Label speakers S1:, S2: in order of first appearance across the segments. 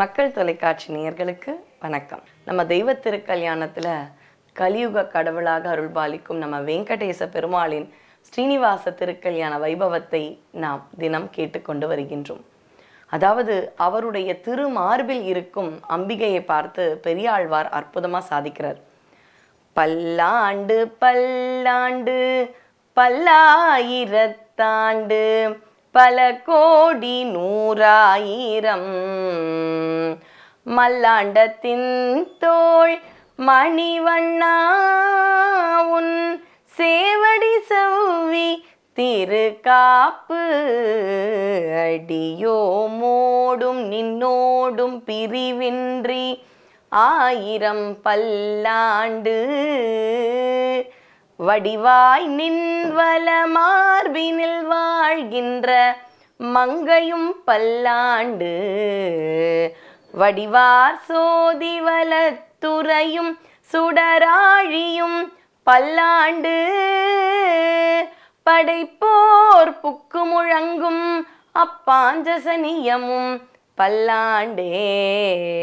S1: மக்கள் தொலைக்காட்சி நேயர்களுக்கு வணக்கம். நம்ம தெய்வ திருக்கல்யாணத்தில் கலியுக கடவுளாக அருள்பாலிக்கும் நம்ம வெங்கடேச பெருமாளின் ஸ்ரீனிவாச திருக்கல்யாண வைபவத்தை நாம் தினம் கேட்டுக்கொண்டு வருகின்றோம். அதாவது அவருடைய திருமார்பில் இருக்கும் அம்பிகையை பார்த்து பெரியாழ்வார் அற்புதமாக சாதிக்கிறார். பல்லாண்டு பல்லாண்டு பல்லாயிரத்தாண்டு பல கோடி நூறாயிரம். மல்லாண்டத்தின் தோள் மணிவண்ணா உன் சேவடி செவ்வி திருக்காப்பு அடியோ மோடும் நின்னோடும் பிரிவின்றி ஆயிரம் பல்லாண்டு வடிவாய் நின்வல மார்பினில் வாழ்கின்ற மங்கையும் பல்லாண்டு வடிவார் சோதி வலத்துறையும் சுடராழியும் பல்லாண்டு. படைப்போர் புக்கு முழங்கும் அப்பாஞ்சசனியமும் பல்லாண்டே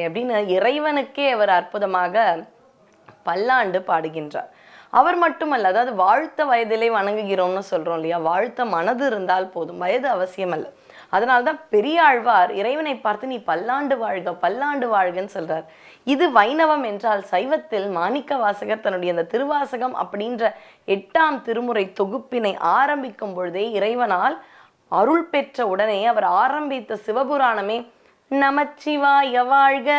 S1: அப்படின்னு இறைவனுக்கே அவர் அற்புதமாக பல்லாண்டு பாடுகின்றார். அவர் மட்டுமல்ல அதாவது வாழ்த்த வயதிலே வணங்குகிறோம்னு சொல்றோம் இல்லையா? வாழ்த்த மனது இருந்தால் போதும் வயது அவசியம் அல்ல அதனால்தான் பெரியாழ்வார் இறைவனை பார்த்து நீ பல்லாண்டு வாழ்க பல்லாண்டு வாழ்கன்னு சொல்றார். இது வைணவம் என்றால் சைவத்தில் மாணிக்க வாசகர் தன்னுடைய அந்த திருவாசகம் அப்படின்ற எட்டாம் திருமுறை தொகுப்பினை ஆரம்பிக்கும் பொழுதே இறைவனால் அருள் பெற்ற உடனே அவர் ஆரம்பித்த சிவபுராணமே நமச்சிவாய வாழ்க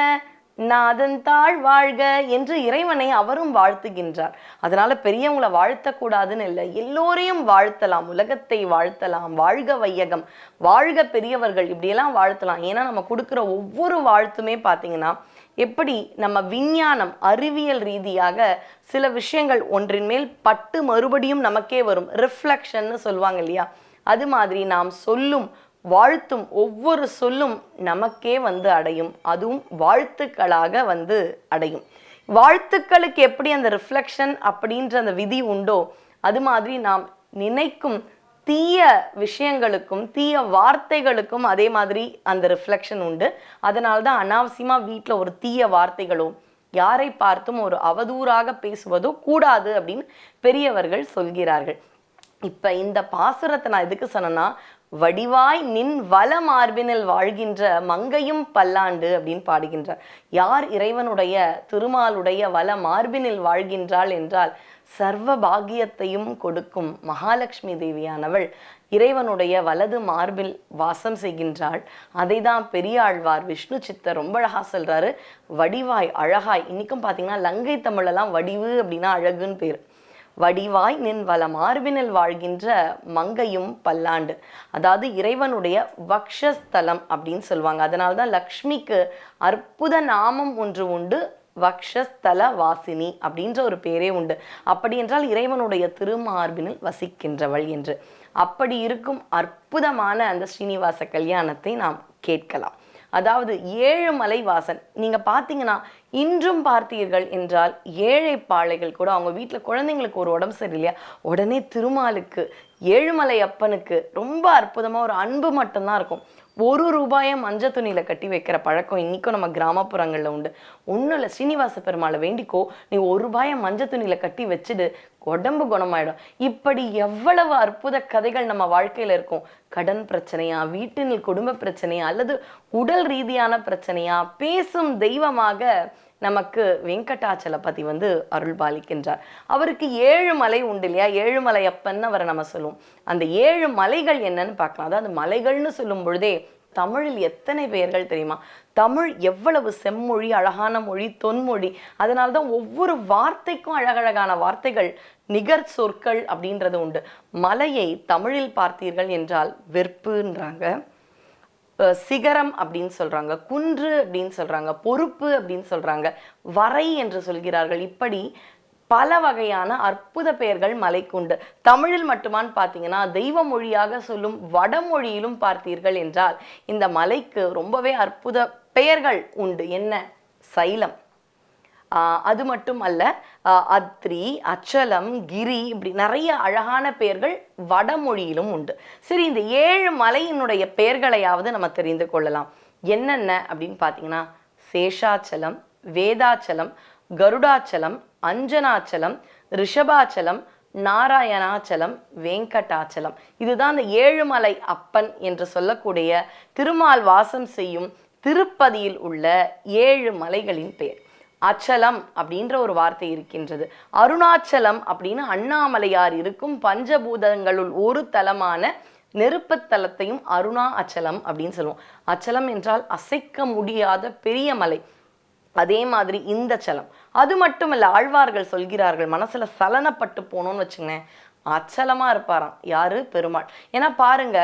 S1: நாதன் தாழ் வாழ்க என்று இறைவனை அவரும் வாழ்த்துகின்றார். அதனால பெரியவங்களை வாழ்த்தக்கூடாதுன்னு இல்லை எல்லோரையும் வாழ்த்தலாம் உலகத்தை வாழ்த்தலாம் வாழ்க வையகம் வாழ்க பெரியவர்கள் இப்படியெல்லாம் வாழ்த்தலாம். ஏன்னா நம்ம கொடுக்குற ஒவ்வொரு வாழ்த்துமே பார்த்தீங்கன்னா எப்படி நம்ம விஞ்ஞானம் அறிவியல் ரீதியாக சில விஷயங்கள் ஒன்றின் மேல் பட்டு மறுபடியும் நமக்கே வரும். ரிஃப்ளெக்ஷன்னு சொல்லுவாங்க இல்லையா? அது மாதிரி நாம் சொல்லும் வாழ்த்தும் ஒவ்வொரு சொல்லும் நமக்கே வந்து அடையும். அதுவும் வாழ்த்துக்களாக வந்து அடையும். வாழ்த்துக்களுக்கு எப்படி அந்த ரிஃப்ளெக்ஷன் அப்படின்ற அந்த விதி உண்டோ அது மாதிரி நாம் நினைக்கும் தீய விஷயங்களுக்கும் தீய வார்த்தைகளுக்கும் அதே மாதிரி அந்த ரிஃப்ளெக்ஷன் உண்டு. அதனால தான் அனாவசியமாக வீட்டில் ஒரு தீய வார்த்தைகளோ யாரை பார்த்தும் ஒரு அவதூறாக பேசுவதோ கூடாது அப்படின்னு பெரியவர்கள் சொல்கிறார்கள். இப்போ இந்த பாசுரத்தை நான் எதுக்கு சொன்னேன்னா வடிவாய் நின் வல மார்பினில் வாழ்கின்ற மங்கையும் பல்லாண்டு அப்படின்னு பாடுகின்றார். யார் இறைவனுடைய திருமாலுடைய வல மார்பினில் வாழ்கின்றாள் என்றால் சர்வ பாகியத்தையும் கொடுக்கும் மகாலட்சுமி தேவியானவள் இறைவனுடைய வலது மார்பில் வாசம் செய்கின்றாள். அதை தான் பெரியாழ்வார் விஷ்ணு சித்தர் ரொம்ப அழகாக சொல்கிறாரு வடிவாய் அழகாய் இன்றைக்கும் பார்த்தீங்கன்னா லங்கை தமிழெல்லாம் வடிவு அப்படின்னா அழகுன்னு பேர். வடிவாய் நின் வல மார்பினில் வாழ்கின்ற மங்கையும் பல்லாண்டு. அதாவது இறைவனுடைய வக்ஷஸ்தலம் அப்படின்னு சொல்லுவாங்க. அதனால தான் லக்ஷ்மிக்கு அற்புத நாமம் ஒன்று உண்டு வக்ஷஸ்தல வாசினி அப்படின்ற ஒரு பேரே உண்டு. அப்படி என்றால் இறைவனுடைய திருமார்பினில் வசிக்கின்றவள் என்று. அப்படி இருக்கும் அற்புதமான அந்த ஸ்ரீனிவாச கல்யாணத்தை நாம் கேட்கலாம். அதாவது ஏழுமலை வாசன் நீங்க பார்த்தீங்கன்னா இன்றும் பார்த்தீர்கள் என்றால் ஏழை பாழைகள் கூட அவங்க வீட்டில் குழந்தைங்களுக்கு ஒரு உடம்பு சரியில்லையா? உடனே திருமாலுக்கு ஏழுமலை அப்பனுக்கு ரொம்ப அற்புதமாக ஒரு அன்பு மட்டும்தான் இருக்கும். ஒரு ரூபாயை மஞ்ச துணியில் கட்டி வைக்கிற பழக்கம் இன்றைக்கும் நம்ம கிராமப்புறங்களில் உண்டு. ஒன்றும் இல்லை ஸ்ரீனிவாச பெருமாளை வேண்டிக்கோ. நீ ஒரு ரூபாயை மஞ்ச துணியில் கட்டி வச்சுடு உடம்பு குணமாயிடும். இப்படி எவ்வளவு அற்புத கதைகள் நம்ம வாழ்க்கையில் இருக்கும். கடன் பிரச்சனையா வீட்டினில் குடும்ப பிரச்சனையா அல்லது உடல் ரீதியான பிரச்சனையா பேசும் தெய்வமாக நமக்கு வெங்கடாச்சலபதி வந்து அருள் பாலிக்கின்றார் அவருக்கு ஏழு மலை உண்டு இல்லையா? ஏழு மலை அப்பன்னு அவரை நம்ம சொல்லுவோம். அந்த ஏழு மலைகள் என்னன்னு பார்க்கலாம். அதாவது மலைகள்னு சொல்லும் பொழுதே தமிழில் எத்தனை பெயர்கள் தெரியுமா? தமிழ் எவ்வளவு செம்மொழி அழகான மொழி தொன்மொழி. அதனால தான் ஒவ்வொரு வார்த்தைக்கும் அழகழகான வார்த்தைகள் நிகர் சொற்கள் அப்படின்றது உண்டு. மலையை தமிழில் பார்த்தீர்கள் என்றால் வெறுப்புன்றாங்க சிகரம் அப்படின்னு சொல்றாங்க குன்று அப்படின்னு சொல்றாங்க பொறுப்பு அப்படின்னு சொல்றாங்க வரை என்று சொல்கிறார்கள். இப்படி பல வகையான அற்புத பெயர்கள் மலைக்குண்டு. தமிழில் மட்டுமான்னு பார்த்தீங்கன்னா தெய்வ மொழியாக சொல்லும் வடமொழியிலும் பார்த்தீர்கள் என்றால் இந்த மலைக்கு ரொம்பவே அற்புத பெயர்கள் உண்டு. என்ன? சைலம். அது மட்டும் அல்ல அத்ரி அச்சலம் கிரி இப்படி நிறைய அழகான பெயர்கள் வடமொழியிலும் உண்டு. சரி இந்த ஏழு மலையினுடைய பெயர்களையாவது நம்ம தெரிந்து கொள்ளலாம். என்னென்ன அப்படின்னு பார்த்தீங்கன்னா சேஷாச்சலம் வேதாச்சலம் கருடாச்சலம் அஞ்சனாச்சலம் ரிஷபாச்சலம் நாராயணாச்சலம் வெங்கடாச்சலம். இதுதான் அந்த ஏழுமலை அப்பன் என்று சொல்லக்கூடிய திருமால் வாசம் செய்யும் திருப்பதியில் உள்ள ஏழு மலைகளின் பெயர். அச்சலம் அப்படின்ற ஒரு வார்த்தை இருக்கின்றது. அருணாச்சலம் அப்படின்னு அண்ணாமலையார் இருக்கும் பஞ்சபூதங்களுள் ஒரு தலமான நெருப்புத்தலத்தையும் அருணா அச்சலம் அப்படின்னு சொல்லுவோம். அச்சலம் என்றால் அசைக்க முடியாத பெரிய மலை. அதே மாதிரி இந்த சலம். அது மட்டும் ஆழ்வார்கள் சொல்கிறார்கள் மனசுல சலனப்பட்டு போனோம்னு வச்சுங்களேன் அச்சலமா இருப்பாராம். யாரு? பெருமாள். ஏன்னா பாருங்க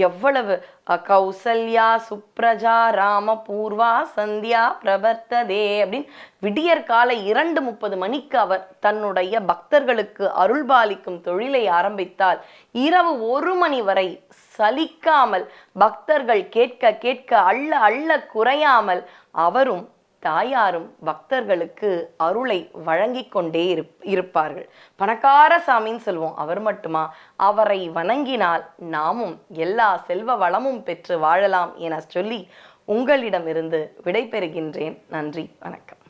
S1: எவ்வளவு? அ, கௌசல்யா சுப்ரஜா ராம பூர்வா சந்தியா பிரவர்த்ததே அப்படின்னு விடியற் காலை இரண்டு முப்பது மணிக்கு அவர் தன்னுடைய பக்தர்களுக்கு அருள்பாலிக்கும் தொழிலை ஆரம்பித்தால் இரவு ஒரு மணி வரை சலிக்காமல் பக்தர்கள் கேட்க கேட்க அள்ள அள்ள குறையாமல் அவரும் தாயாரும் பக்தர்களுக்கு அருளை வழங்கிக் கொண்டே இருப் இருப்பார்கள். பணக்கார சாமின்னு சொல்லுவோம். அவர் மட்டுமா? அவரை வணங்கினால் நாமும் எல்லா செல்வ வளமும் பெற்று வாழலாம் என சொல்லி உங்களிடமிருந்து விடைபெறுகின்றேன். நன்றி. வணக்கம்.